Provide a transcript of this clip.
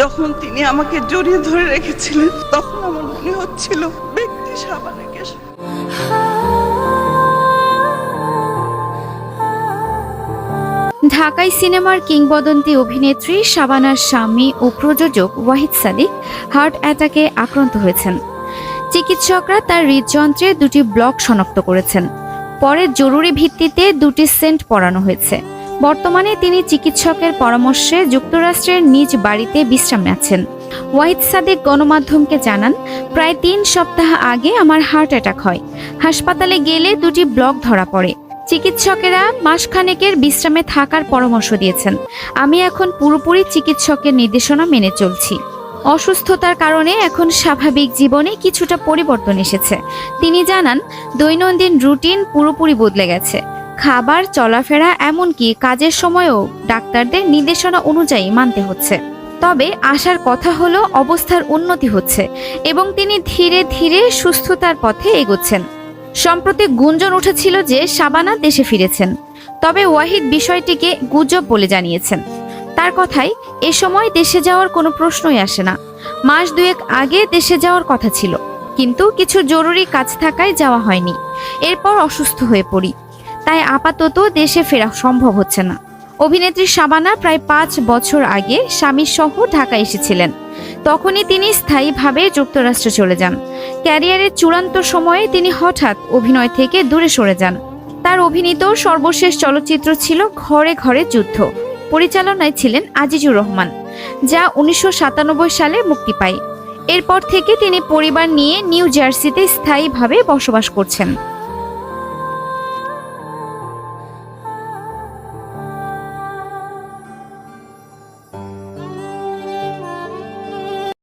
যখন তিনি আমাকে জড়িয়ে ধরে রেখেছিলেন, তখন আমার মনে হচ্ছিল, ব্যক্তি সাবানাকে ঢাকাই সিনেমার কিংবদন্তি অভিনেত্রী শাবানার স্বামী ও প্রযোজক ওয়াহিদ সাদিক হার্ট অ্যাটাকে আক্রান্ত হয়েছেন। চিকিৎসকরা তার হৃদযন্ত্রে দুটি ব্লক শনাক্ত করেছেন। পরে জরুরি ভিত্তিতে দুটি সেন্ট পরানো হয়েছে। বর্তমানে তিনি চিকিৎসকের পরামর্শে যুক্তরাষ্ট্রের নিজ বাড়িতে বিশ্রামে আছেন ওয়াহিদ সাদিক গণমাধ্যমকে জানান, প্রায় তিন সপ্তাহ আগে আমার হার্ট অ্যাটাক হয়। হাসপাতালে গেলে দুটি ব্লক ধরা পড়ে। চিকিৎসকেরা মাসখানেকের বিশ্রামে থাকার পরামর্শ দিয়েছেন। আমি এখন পুরোপুরি চিকিৎসকের নির্দেশনা মেনে চলছি। অসুস্থতার কারণে এখন স্বাভাবিক জীবনে কিছুটা পরিবর্তন এসেছে। তিনি জানান, দৈনন্দিন রুটিন পুরোপুরি বদলে গেছে। খাবার, চলাফেরা, এমনকি কাজের সময়ও ডাক্তারদের নির্দেশনা অনুযায়ী মানতে হচ্ছে। তবে আসার কথা হলো, অবস্থার উন্নতি হচ্ছে এবং তিনি ধীরে ধীরে সুস্থতার পথে এগোচ্ছেন। সম্প্রতি গুঞ্জন উঠেছিল যে সাবানা দেশে ফিরেছেন। তবে ওয়াহিদ বিষয়টিকে গুজব বলে জানিয়েছেন। তার কথায়, এ সময় দেশে যাওয়ার কোনো প্রশ্নই আসে না। মাস দুয়েক আগে দেশে যাওয়ার কথা ছিল। কিন্তু কিছু জরুরি কাজ থাকায় যাওয়া হয়নি। এরপর অসুস্থ হয়ে পড়ি। তাই আপাতত দেশে ফেরা সম্ভব হচ্ছে না। অভিনেত্রী শাবানা প্রায় পাঁচ বছর আগে স্বামীর সহ ঢাকা এসেছিলেন। তখনই তিনি স্থায়ীভাবে যুক্তরাষ্ট্রে চলে যান। ক্যারিয়ারের চূড়ান্ত সময়ে তিনি হঠাৎ অভিনয় থেকে দূরে সরে যান। তার অভিনীত সর্বশেষ চলচ্চিত্র ছিল ঘরে ঘরে যুদ্ধ। পরিচালনায় ছিলেন আজিজুর রহমান, যা উনিশশো সাতানব্বই সালে মুক্তি পায়। এরপর থেকে তিনি পরিবার নিয়ে নিউ জার্সিতে স্থায়ীভাবে বসবাস করছেন।